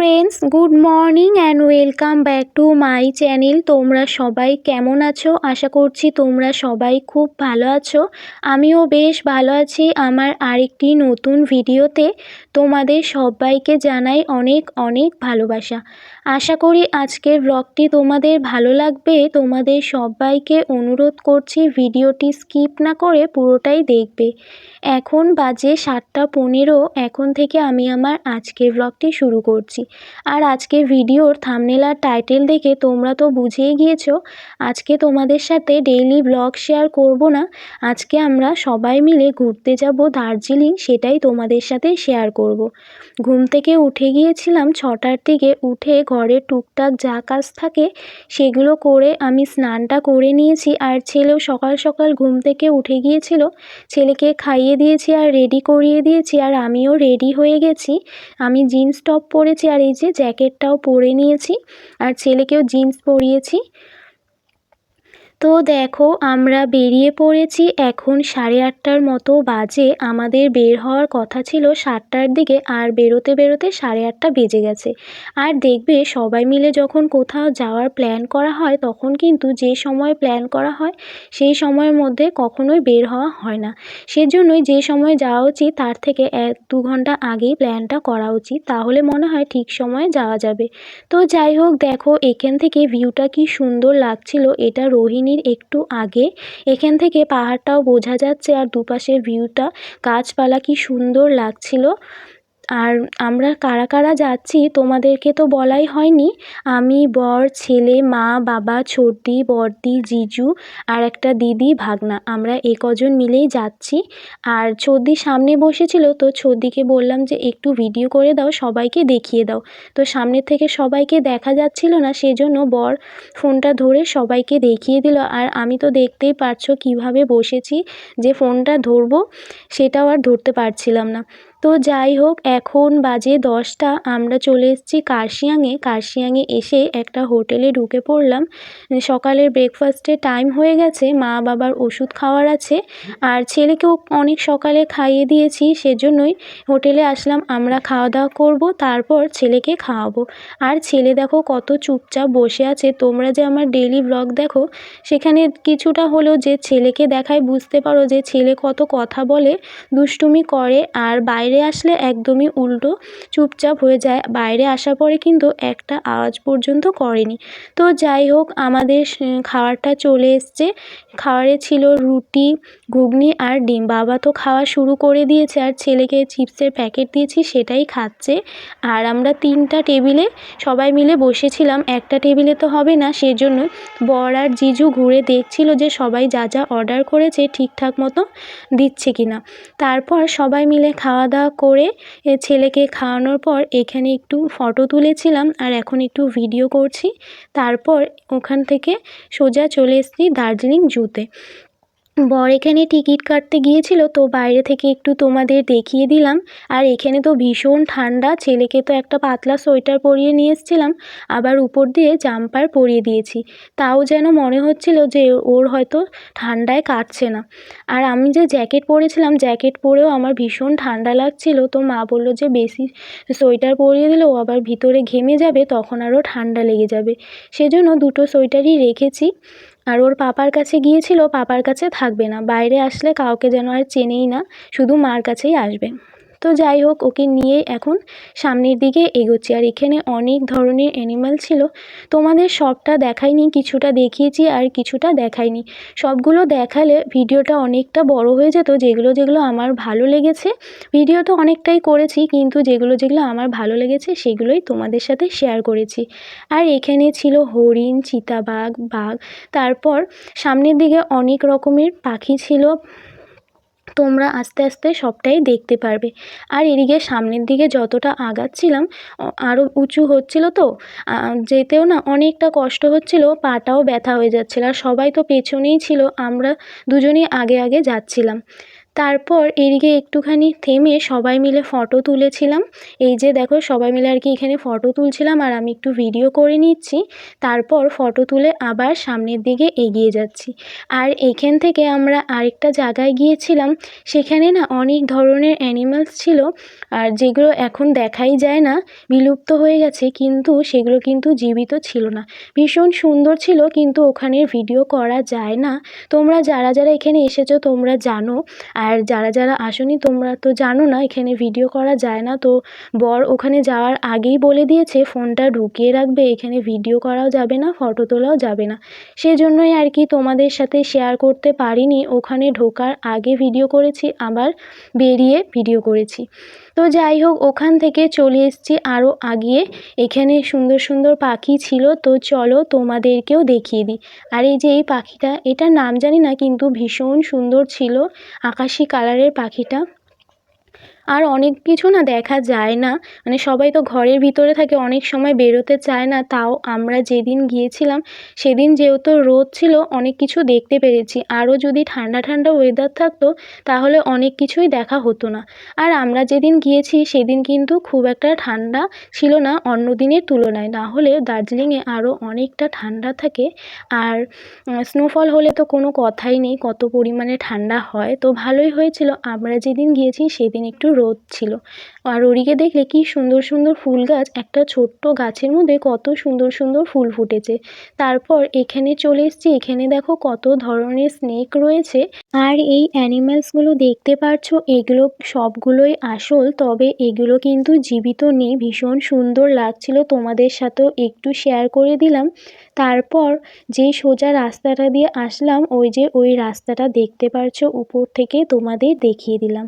Friends good morning and welcome back to my channel তোমরা সবাই কেমন আছো? আশা করছি তোমরা সবাই খুব ভালো আছো। আমিও বেশ ভালো আছি আমার আরেকটি নতুন ভিডিওতে তোমাদের সবাইকে জানাই অনেক অনেক ভালোবাসা। আশা করি আজকের ব্লগটি তোমাদের ভালো লাগবে। তোমাদের সবাইকে অনুরোধ করছি ভিডিওটি স্কিপ না করে পুরোটাই দেখবে। এখন বাজে সাতটা পনেরো, এখন থেকে আমি আমার আজকের ব্লগটি শুরু করছি। আর আজকে ভিডিওর থামনেল আর টাইটেল দেখে তোমরা তো বুঝেই গিয়েছো, আজকে তোমাদের সাথে ডেইলি ব্লগ শেয়ার করব না। আজকে আমরা সবাই মিলে ঘুরতে যাব দার্জিলিং, সেটাই তোমাদের সাথে শেয়ার করব। ঘুম থেকে উঠে গিয়েছিলাম, ছটার দিকে উঠে ঘরে টুকটাক যা কাজ থাকে, সেগুলো করে আমি স্নানটা করে নিয়েছি। আর ছেলেও সকাল সকাল ঘুম থেকে উঠে গিয়েছিল। ছেলেকে খাইয়ে দিয়েছি আর রেডি করিয়ে দিয়েছি। আর আমিও রেডি হয়ে গেছি। আমি জিন্স টপ পরেছি আর এই যে জ্যাকেটটাও পরে নিয়েছি। আর ছেলেকেও জিন্স পরিয়েছি। তো দেখো, আমরা বেরিয়ে পড়েছি এখন সাড়ে আটটার মতো বাজে। আমাদের বের হওয়ার কথা ছিল সাতটার দিকে আর বেরোতে বেরোতে সাড়ে আটটা বেজে গেছে। আর দেখবে সবাই মিলে যখন কোথাও যাওয়ার প্ল্যান করা হয়, তখন কিন্তু যে সময় প্ল্যান করা হয়, সেই সময়ের মধ্যে কখনোই বের হওয়া হয় না। সেজন্যই যে সময় যাওয়া উচিত, তার থেকে এক দু ঘণ্টা আগেই প্ল্যানটা করা উচিত। তাহলে মনে হয় ঠিক সময়ে যাওয়া যাবে। তো যাই হোক, দেখো এখান থেকে ভিউটা কি সুন্দর লাগছিল। এটা রোহিণীর একটু আগে। এখান থেকে পাহাড়টাও বোঝা যাচ্ছে আর দুপাশের ভিউটা গাছপালা কি সুন্দর লাগছিল। আর আমরা কারা কারা যাচ্ছি তোমাদেরকে তো বলাই হয়নি। আমি, বর, ছেলে, মা, বাবা ছোটি বড়দি জিজু আর একটা দিদি, ভাগনা। আমরা এ কজন মিলেই যাচ্ছি। আর ছোদ্দি সামনে বসেছিল, তো ছোদ্দিকে বললাম যে, একটু ভিডিও করে দাও, সবাইকে দেখিয়ে দাও। তো সামনে থেকে সবাইকে দেখা যাচ্ছিল না, সেজন্য বর ফোনটা ধরে সবাইকে দেখিয়ে দিল। আর আমি তো দেখতেই পারছ কীভাবে বসেছি, যে ফোনটা ধরবো, সেটাও আর ধরতে পারছিলাম না। তো যাই হোক, এখন বাজে দশটা। আমরা চলে এসেছি কার্শিয়াংয়ে। কার্শিয়াংয়ে এসে একটা হোটেলে ঢুকে পড়লাম। সকালের ব্রেকফাস্টের টাইম হয়ে গেছে। মা বাবার ওষুধ খাওয়ার আছে। আর ছেলেকেও অনেক সকালে খাইয়ে দিয়েছি, সেজন্যই হোটেলে আসলাম। আমরা খাওয়া দাওয়া করব, তারপর ছেলেকে খাওয়াবো। আর ছেলে দেখো কত চুপচাপ বসে আছে। তোমরা যে আমার ডেইলি ব্লগ দেখো, সেখানে কিছুটা হলেও যে ছেলেকে দেখায় বুঝতে পারো যে ছেলে কত কথা বলে, দুষ্টুমি করে। আর বাইরে বাইরে আসলে একদমই উল্টো চুপচাপ হয়ে যায়। বাইরে আসার পরে কিন্তু একটা আওয়াজ পর্যন্ত করেনি। তো যাই হোক, আমাদের খাবারটা চলে এসছে। খাবারে ছিল রুটি, ঘুগনি আর ডিম। বাবা তো খাওয়া শুরু করে দিয়েছে আর ছেলেকে চিপসের প্যাকেট দিয়েছি, সেটাই খাচ্ছে। আর আমরা তিনটা টেবিলে সবাই মিলে বসেছিলাম। একটা টেবিলে তো হবে না, সেজন্য বর আর জিজু ঘুরে দেখছিল যে সবাই যা যা অর্ডার করেছে ঠিকঠাক মতো দিচ্ছে কি না তারপর সবাই মিলে খাওয়া দাওয়া করে ছেলেকে খাওয়ানোর পর এখানে একটু ফটো তুলেছিলাম আর এখন একটু ভিডিও করছি। তারপর ওখান থেকে সোজা চলে এসেছি দার্জিলিং জুতে। বর এখানে টিকিট কাটতে গিয়েছিল, তো বাইরে থেকে একটু তোমাদের দেখিয়ে দিলাম। আর এখানে তো ভীষণ ঠান্ডা, ছেলেকে তো একটা পাতলা সোয়েটার পরিয়ে নিয়ে এসেছিলাম, আবার উপর দিয়ে জাম্পার পরিয়ে দিয়েছি। তাও যেন মনে হচ্ছিল যে ওর হয়তো ঠান্ডায় কাটছে না। আর আমি যে জ্যাকেট পরেছিলাম, জ্যাকেট পরেও আমার ভীষণ ঠান্ডা লাগছিল, তো মা বলল যে বেশি সোয়েটার পরিয়ে দিলে ও আবার ভিতরে ঘেমে যাবে, তখন আরও ঠান্ডা লেগে যাবে। সেজন্য দুটো সোয়েটারই রেখেছি। আর ওর পাপার কাছে গিয়েছিল, পাপার কাছে থাকবে না। বাইরে আসলে কাউকে যেন আর চেনেই না, শুধু মার কাছেই আসবে। তো যাই হোক, ওকে নিয়ে এখন সামনের দিকে এগোচ্ছি। আর এখানে অনেক ধরনের অ্যানিমাল ছিল। তোমাদের সবটা দেখাইনি, কিছুটা দেখিয়েছি আর কিছুটা দেখাইনি। সবগুলো দেখালে ভিডিওটা অনেকটা বড় হয়ে যেত, যেগুলো যেগুলো আমার ভালো লেগেছে। ভিডিও তো অনেকটাই করেছি, কিন্তু যেগুলো যেগুলো আমার ভালো লেগেছে, সেগুলোই তোমাদের সাথে শেয়ার করেছি। আর এখানে ছিল হরিণ, চিতাবাঘ, বাঘ। তারপর সামনের দিকে অনেক রকমের পাখি ছিল। তোমরা আস্তে আস্তে সবটাই দেখতে পারবে। আর এদিকে সামনের দিকে যতটা আগাচ্ছিলাম আরও উঁচু হচ্ছিল তো যেতেও না অনেকটা কষ্ট হচ্ছিল, পাটাও ব্যথা হয়ে যাচ্ছিল, আর সবাই তো পেছনেই ছিল, আমরা দুজনেই আগে আগে যাচ্ছিলাম। তারপর এদিকে একটুখানি থেমে সবাই মিলে ফটো তুলেছিলাম। এই যে দেখো, সবাই মিলে আর কি এখানে ফটো তুলছিলাম আর আমি একটু ভিডিও করে নিচ্ছি। তারপর ফটো তুলে আবার সামনের দিকে এগিয়ে যাচ্ছি। আর এখান থেকে আমরা আরেকটা জায়গায় গিয়েছিলাম। সেখানে না অনেক ধরনের অ্যানিমালস ছিল আর যেগুলো এখন দেখাই যায় না, বিলুপ্ত হয়ে গেছে, কিন্তু সেগুলো কিন্তু জীবিত ছিল না। ভীষণ সুন্দর ছিল, কিন্তু ওখানের ভিডিও করা যায় না। তোমরা যারা যারা এখানে এসেছ তোমরা জানো। আর যারা যারা আসোনি তোমরা তো জানো না, এখানে ভিডিও করা যায় না। তো বর ওখানে যাওয়ার আগেই বলে দিয়েছে, ফোনটা ঢুকিয়ে রাখবে, এখানে ভিডিও করাও যাবে না ফটো তোলাও যাবে না। সেজন্যই আর কি তোমাদের সাথে শেয়ার করতে পারিনি। ওখানে ঢোকার আগে ভিডিও করেছি, আবার বেরিয়ে ভিডিও করেছি। তো যাই হোক, ওখান থেকে চলে এসছি আরও আগিয়ে। এখানে সুন্দর সুন্দর পাখি ছিল, তো চলো তোমাদেরকেও দেখিয়ে দিই। আর এই যে এই পাখিটা, এটার নাম জানি না, কিন্তু ভীষণ সুন্দর ছিল, আকাশি কালারের পাখিটা। আর অনেক কিছু না দেখা যায় না। মানে সবাই তো ঘরের ভিতরে থাকে, অনেক সময় বেরোতে চায় না। তাও আমরা যেদিন গিয়েছিলাম, সেদিন যেহেতু রোদ ছিল, অনেক কিছু দেখতে পেরেছি। আরও যদি ঠান্ডা ঠান্ডা ওয়েদার থাকতো, তাহলে অনেক কিছুই দেখা হতো না। আর আমরা যেদিন গিয়েছি, সেদিন কিন্তু খুব একটা ঠান্ডা ছিল না, অন্য দিনের তুলনায়। না হলে দার্জিলিংয়ে আরও অনেকটা ঠান্ডা থাকে। আর স্নোফল হলে তো কোনো কথাই নেই, কত পরিমাণে ঠান্ডা হয়। তো ভালোই হয়েছিল। আমরা যেদিন গিয়েছি, সেদিন একটু রোদ ছিল। আর ওদিকে দেখলে কি সুন্দর সুন্দর ফুল গাছ, একটা ছোট্ট গাছের মধ্যে কত সুন্দর সুন্দর ফুল ফুটেছে। তারপর এখানে চলে এসেছি, এখানে দেখো কত ধরনের স্নেক রয়েছে। আর এই অ্যানিম্যালসগুলো দেখতে পারছ, এগুলো সবগুলোই আসল, তবে এগুলো কিন্তু জীবিত নেই। ভীষণ সুন্দর লাগছিল, তোমাদের সাথেও একটু শেয়ার করে দিলাম। তারপর যে সোজা রাস্তাটা দিয়ে আসলাম, ওই যে ওই রাস্তাটা দেখতে পারছ, উপর থেকে তোমাদের দেখিয়ে দিলাম।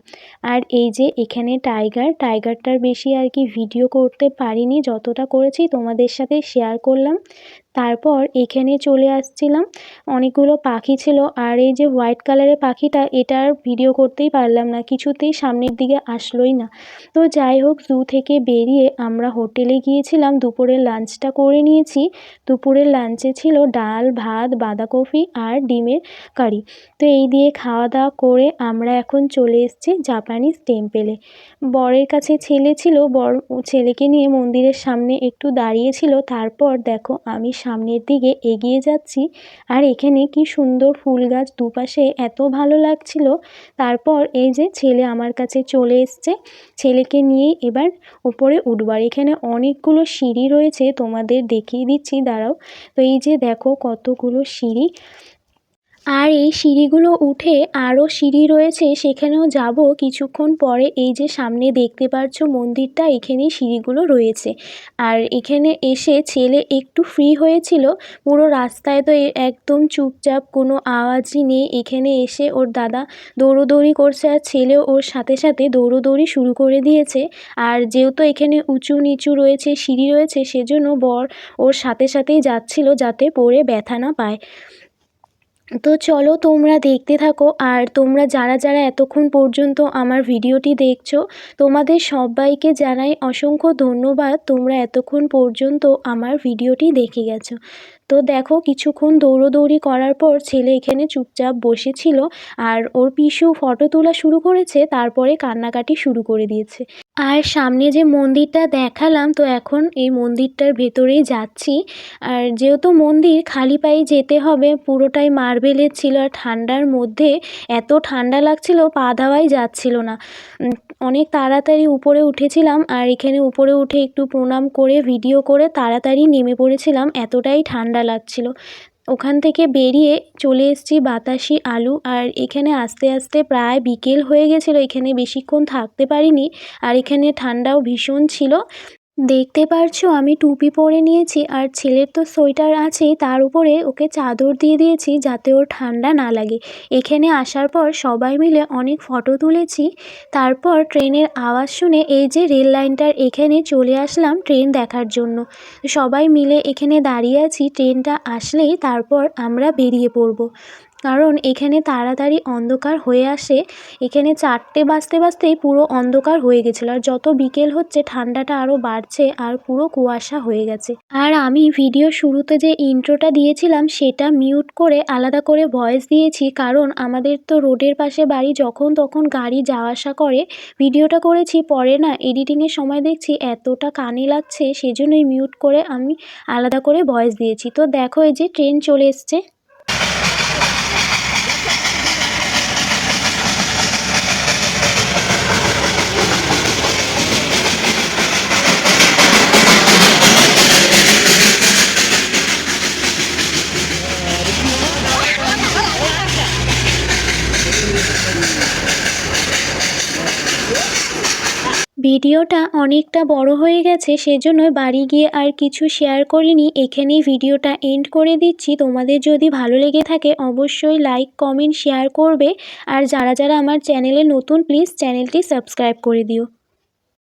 আর এই যে এখানে টাইগার, টাইগারটার বেশি আর কি ভিডিও করতে পারিনি। যতটা করেছি তোমাদের সাথে শেয়ার করলাম। তারপর এখানে চলে আসছিলাম। অনেকগুলো পাখি ছিল আর এই যে হোয়াইট কালারের পাখিটা এটার ভিডিও করতেই পারলাম না, কিছুতেই সামনের দিকে আসলোই না। তো যাই হোক জু থেকে বেরিয়ে আমরা হোটেলে গিয়েছিলাম, দুপুরের লাঞ্চটা করে নিয়েছি। দুপুরের লাঞ্চে ছিল ডাল, ভাত, বাঁধাকপি আর ডিমের কারি। তো এই দিয়ে খাওয়া দাওয়া করে আমরা এখন চলে এসেছি জাপানিজ টেম্পেলে বরের কাছে ছেলে ছিল, বর ছেলেকে নিয়ে মন্দিরের সামনে একটু দাঁড়িয়েছিল তারপর দেখো, আমি সামনের দিকে এগিয়ে যাচ্ছি। আর এখানে কি সুন্দর ফুল গাছ দুপাশে এত ভালো লাগছিল। তারপর এই যে ছেলে আমার কাছে চলে এসছে। ছেলেকে নিয়ে এবার উপরে উঠবার। এখানে অনেকগুলো সিঁড়ি রয়েছে। তোমাদের দেখিয়ে দিচ্ছি, দাঁড়াও। তো এই যে দেখো কতগুলো সিঁড়ি। আর এই সিঁড়িগুলো উঠে আরও সিঁড়ি রয়েছে, সেখানেও যাব কিছুক্ষণ পরে এই যে সামনে দেখতে পাচ্ছ মন্দিরটা, এখানেই সিঁড়িগুলো রয়েছে। আর এখানে এসে ছেলে একটু ফ্রি হয়েছিল, পুরো রাস্তায় তো একদম চুপচাপ, কোনো আওয়াজই নেই। এখানে এসে ওর দাদা দৌড়োদৌড়ি করছে আর ছেলেও ওর সাথে সাথে দৌড়োদৌড়ি শুরু করে দিয়েছে। আর যেহেতু এখানে উঁচু নিচু রয়েছে, সিঁড়ি রয়েছে, সেজন্য বর ওর সাথে সাথেই যাচ্ছিল যাতে পড়ে ব্যথা না পায়। তো চলো তোমরা দেখতে থাকো আর তোমরা যারা যারা এতক্ষণ পর্যন্ত আমার ভিডিওটি দেখছ, তোমাদের সবাইকে জানাই অসংখ্য ধন্যবাদ তোমরা এতক্ষণ পর্যন্ত আমার ভিডিওটি দেখে গেছো। তো দেখো কিছুক্ষণ দৌড়োদৌড়ি করার পর ছেলে এখানে চুপচাপ বসেছিল আর ওর পিসু ফটো তোলা শুরু করেছে, তারপরে কান্নাকাটি শুরু করে দিয়েছে। আর সামনে যে মন্দিরটা দেখালাম, তো এখন এই মন্দিরটার ভেতরেই যাচ্ছি। আর যেহেতু মন্দির খালি পায়ে যেতে হবে, পুরোটাই মার্বেলের ছিল আর ঠান্ডার মধ্যে এত ঠান্ডা লাগছিল, পা দেওয়াই যাচ্ছিল না। অনেক তাড়াতাড়ি উপরে উঠেছিলাম আর এখানে উপরে উঠে একটু প্রণাম করে, ভিডিও করে তাড়াতাড়ি নেমে পড়েছিলাম, এতটাই ঠান্ডা লাগছিল ওখান থেকে বেরিয়ে চলে এসেছি বাতাসি আলু আর এখানে আস্তে আস্তে প্রায় বিকেল হয়ে গেছিল, এখানে বেশিক্ষণ থাকতে পারিনি আর এখানে ঠান্ডাও ভীষণ ছিল। দেখতে পারছ, আমি টুপি পরে নিয়েছি আর ছেলের তো সোয়েটার আছেই তার উপরে ওকে চাদর দিয়ে দিয়েছি যাতে ওর ঠান্ডা না লাগে। এখানে আসার পর সবাই মিলে অনেক ফটো তুলেছি। তারপর ট্রেনের আওয়াজ শুনে এই যে রেল লাইনটার এখানে চলে আসলাম ট্রেন দেখার জন্য। সবাই মিলে এখানে দাঁড়িয়ে আছি, ট্রেনটা আসলেই তারপর আমরা বেরিয়ে পড়ব। কারণ এখানে তাড়াতাড়ি অন্ধকার হয়ে আসে। এখানে চারটে বাজতে বাজতেই পুরো অন্ধকার হয়ে গেছিল। আর যত বিকেল হচ্ছে, ঠান্ডাটা আরও বাড়ছে আর পুরো কুয়াশা হয়ে গেছে। আর আমি ভিডিও শুরুতে যে ইন্ট্রোটা দিয়েছিলাম, সেটা মিউট করে আলাদা করে ভয়েস দিয়েছি। কারণ আমাদের তো রোডের পাশে বাড়ি, যখন তখন গাড়ি যাওয়া আসা করে। ভিডিওটা করেছি, পরে না এডিটিংয়ের সময় দেখছি এতটা কানে লাগছে, সেজন্যই মিউট করে আমি আলাদা করে ভয়েস দিয়েছি। তো দেখো এই যে ট্রেন চলে এসছে। ভিডিওটা অনেকটা বড় হয়ে গেছে সেজন্য বাড়ি গিয়ে আর কিছু শেয়ার করিনি। এখানেই ভিডিওটা এন্ড করে দিচ্ছি। তোমাদের যদি ভালো লেগে থাকে, অবশ্যই লাইক কমেন্ট শেয়ার করবে। আর যারা যারা আমার চ্যানেলে নতুন প্লিজ চ্যানেলটি সাবস্ক্রাইব করে দিও।